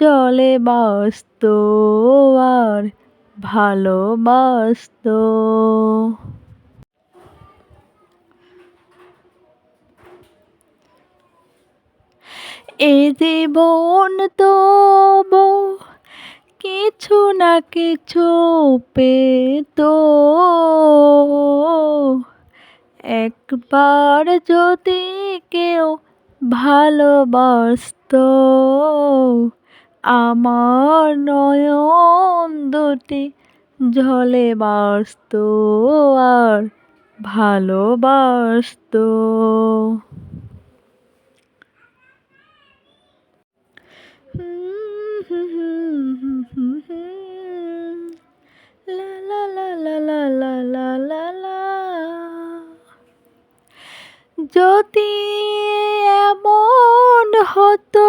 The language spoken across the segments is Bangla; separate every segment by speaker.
Speaker 1: জলে ভাসতো আর ভালোবাসতো এ জীবন তবু কিছু না কিছু পেত। একবার যদি কেউ ভালোবাসতো আমার নয়ন দুটি জলে বাসতো আর ভালোবাসতো। লা লা লা। যদি এমন হতো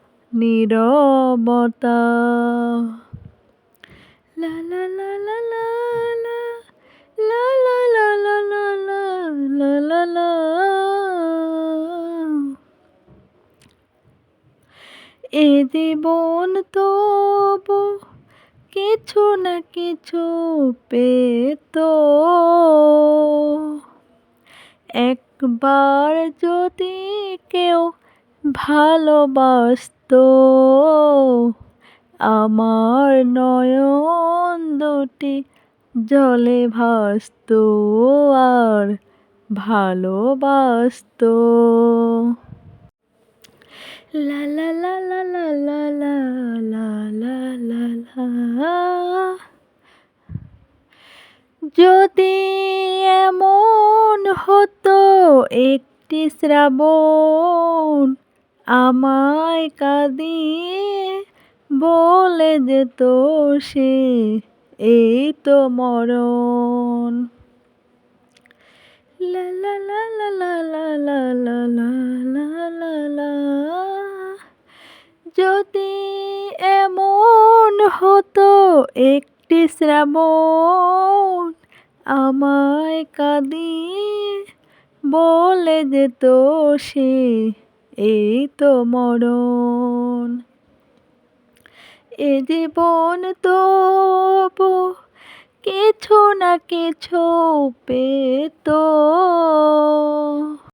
Speaker 1: নীরবতা লা এ জীবন তবু কিছু না কিছু পেত একবার যদি কেউ ভালোবাসতো আমার নয়ন দুটি জলে ভাসতো আর ভালোবাসতো লা লা লা লা লা লা লা যদি এমন হতো একটি শ্রাবণ আমায় কাঁদিয়ে বলে যেত সে এই তো মরণ লা লা লা লা লা লা লা লা যদি এমন হতো একটি শ্রাবণ আমায় কাঁদিয়ে বলে যেত সে এই তো মরণ। এ জীবন তো কিছু না কিছু পেত।